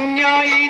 ಅನ್ಯಾಯಿ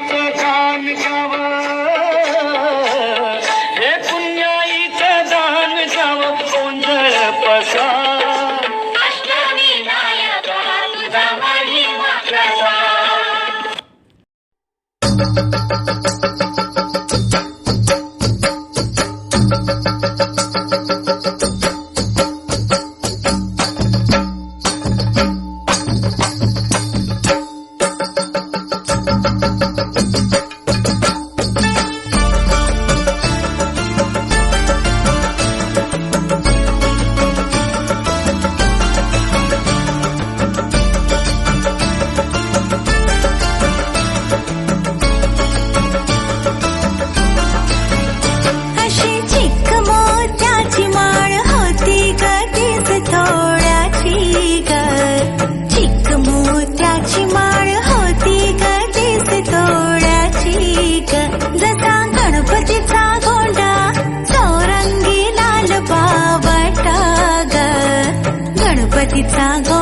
洒落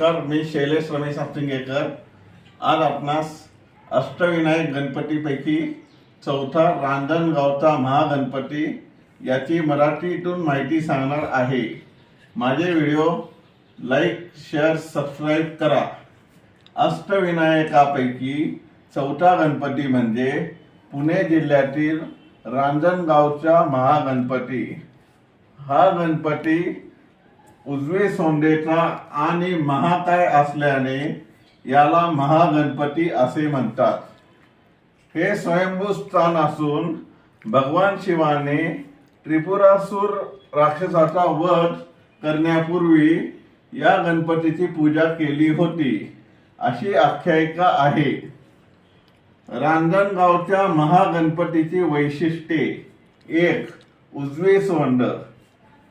नमस्कार मी शैलेश रमेश आपटिंगेकर आज आपणास अष्टविनायक गणपतीपैकी चौथा रांजणगावचा महागणपती याची मराठीतून माहिती सांगणार आहे. माझे व्हिडिओ लाईक शेअर सबस्क्राईब करा. अष्टविनायकापैकी चौथा गणपती म्हणजे पुणे जिल्ह्यातील रांजणगावचा महागणपती. हा गणपती उजवे सोंडेचा आणि महाकाय असल्याने याला महागणपती असे म्हणतात. हे स्वयंभू स्थान असून भगवान शिवाने त्रिपुरासूर राक्षसाचा वध करण्यापूर्वी या गणपतीची पूजा केली होती. अशी आख्यायिका आहे. रांजणगावच्या महागणपतीची वैशिष्ट्ये. एक उजवे सोंड.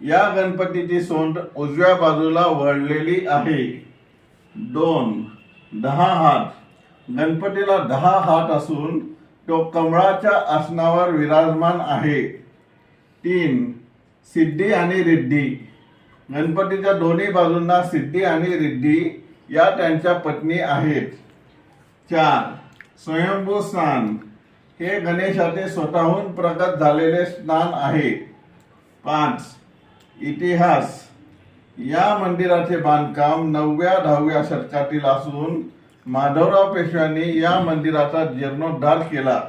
या गणपतीची सोंड उजव्या बाजूला वळलेली आहे. दोन दहा हात. गणपतीला दहा हात असून तो कमळाच्या आसनावर विराजमान आहे. तीन सिद्धी आणि रिद्धी. गणपतीच्या दोन्ही बाजूंना सिद्धी आणि रिद्धी या त्यांच्या पत्नी आहेत. चार स्वयंभू स्नान. हे गणेशाचे स्वतःहून प्रगत झालेले स्नान आहे. पाच इतिहास. या मंदिराचे बांधकाम नवव्या दहाव्या शतकातील असून माधवराव पेशव्यांनी या मंदिराचा जीर्णोद्धार केला.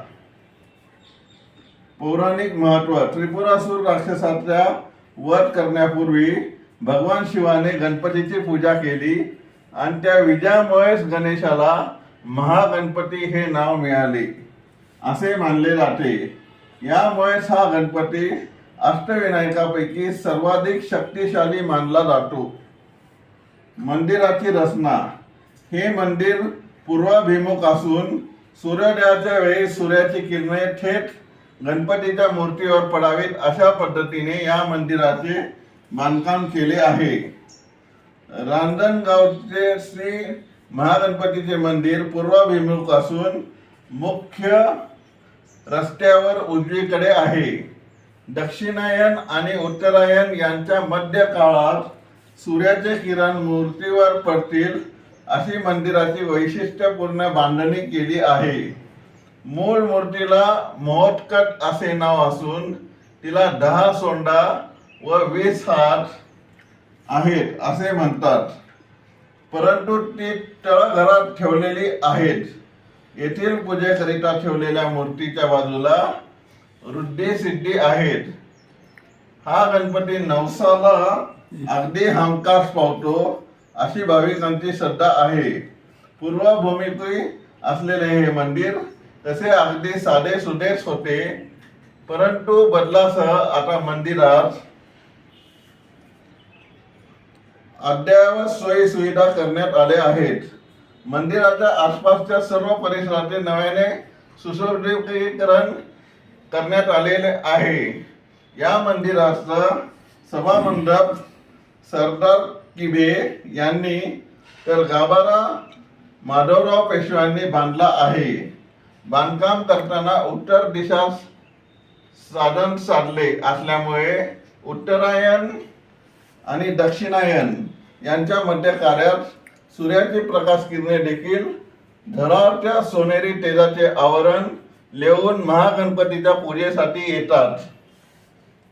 पौराणिक महत्त्व त्रिपुरासूर राक्षसाचा वध करण्यापूर्वी भगवान शिवाने गणपतीची पूजा केली आणि त्या विजयामुळेच गणेशाला महागणपती हे नाव मिळाले. असे मानले जाते. यामुळेच हा गणपती अष्टविनायकापैकी सर्वाधिक शक्तिशाली मानला जातो. मंदिराची रचना. हे मंदिर पूर्वाभिमुख असून सूर्योदयाच्या वेळी सूर्याची किरणे थेट गणपतीच्या मूर्तीवर पडावीत अशा पद्धतीने या मंदिराचे बांधकाम केले आहे. रांजणगावचे श्री महागणपतीचे मंदिर पूर्वाभिमुख असून मुख्य रस्त्यावर उजवीकडे आहे. दक्षिणायन आणि उत्तरायन यांच्या मध्य काळात सूर्याचे किरण मूर्तीवर पडतील अशी मंदिराची वैशिष्ट्यपूर्ण बांधणी केली आहे. मूळ मूर्तीला मोहटकट असे नाव असून तिला दहा सोंडा व वीस हात आहेत असे म्हणतात. परंतु ती तळघरात ठेवलेली आहेत. येथील पूजेकरिता ठेवलेल्या मूर्तीच्या बाजूला वृद्धी सिद्धी आहेत. हा गणपती नवसाला अगदी हमखास पावतो अशी भाविकांची श्रद्धा आहे. पूर्वभूमीतही असलेले हे मंदिर तसे अगदी साधे सुदेश होते. परंतु बदलासह आता मंदिरात अद्ययावत सोयी सुविधा करण्यात आल्या आहेत. मंदिराच्या आसपासच्या सर्व परिसराचे नव्याने सुशोभीकरण करण्यात आलेले आहे. या मंदिराचं सभामंडप सरदार किबे यांनी तर गाभारा माधवराव पेशव्यांनी बांधला आहे. बांधकाम करताना उत्तर दिशा साधन साधले असल्यामुळे उत्तरायण आणि दक्षिणायन यांच्या मध्य कार्यात सूर्याची प्रकाश किरणे देखील धराच्या सोनेरी तेजाचे आवरण लेवून महागणपतीच्या पूजेसाठी येतात.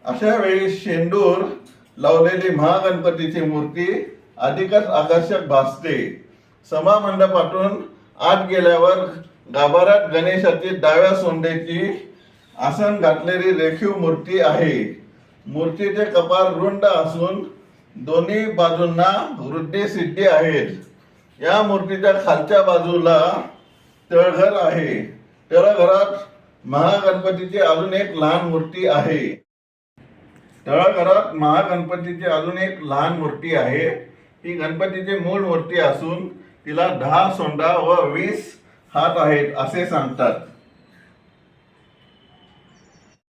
अशा वेळी शेंडूर लावलेली महागणपतीची मूर्ती अधिकच आकर्षक भासते. सभा मंडपातून आत गेल्यावर गाभाऱ्यात गणेशाची डाव्या सोंडेची आसन घातलेली रेखीव मूर्ती आहे. मूर्तीचे कपार रुंड असून दोन्ही बाजूंना वृद्धी सिद्धी आहेत. या मूर्तीच्या खालच्या बाजूला तळघर आहे. तळघरात महागणपतीची अजून एक लहान मूर्ती आहे. तळघरात महागणपतीची अजून एक लहान मूर्ती आहे. ही गणपतीची मूळ मूर्ती असून तिला दहा सोंडा व वीस हात आहेत असे सांगतात.